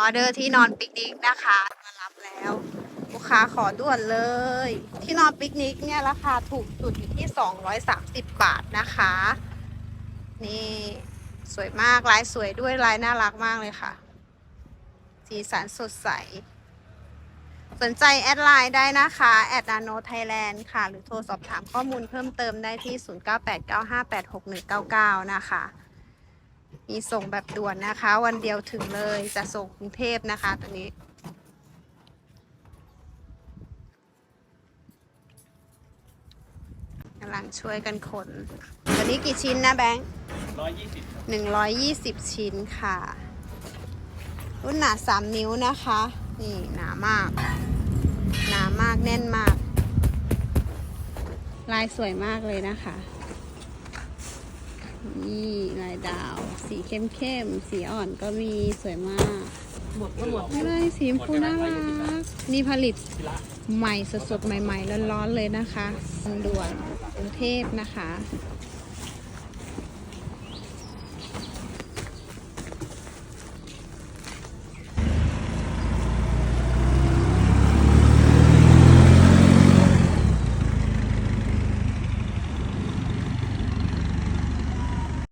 ออเดอร์ที่นอนปิกนิกนะคะมารับแล้ว ลูกค้าขอด่วนเลย ที่นอนปิกนิกเนี่ยราคาถูกสุดอยู่ที่ 230 บาทนะคะ นี่สวยมากลายสวยด้วยลายน่ารักมากเลยค่ะ สีสันสดใส สนใจแอดไลน์ได้นะคะแอดนาโนไทยแลนด์ค่ะ หรือโทรสอบถามข้อมูลเพิ่มเติมได้ที่ 0989586199 นะคะ มีส่งแบบด่วนนะคะ วันเดียวถึงเลยจะส่งกรุงเทพนะคะตอนนี้ กำลังช่วยกันขนวันนี้กี่ชิ้นนะแบงค์ร้อยยี่สิบหนึ่งร้อยยี่สิบชิ้นค่ะ รุ่นหนาสามนิ้วนะคะ นี่หนามาก หนามากแน่นมาก ลายสวยมากเลยนะคะ นี่ลายดาว สีเข้มๆสีอ่อนก็มีสวยมากหมดก็หมดอะไรสีชมพูน่ารักนี่ผลิตทีละใหม่สดๆใหม่ๆร้อนๆเลยนะคะทางด่วนกรุงเทพนะคะ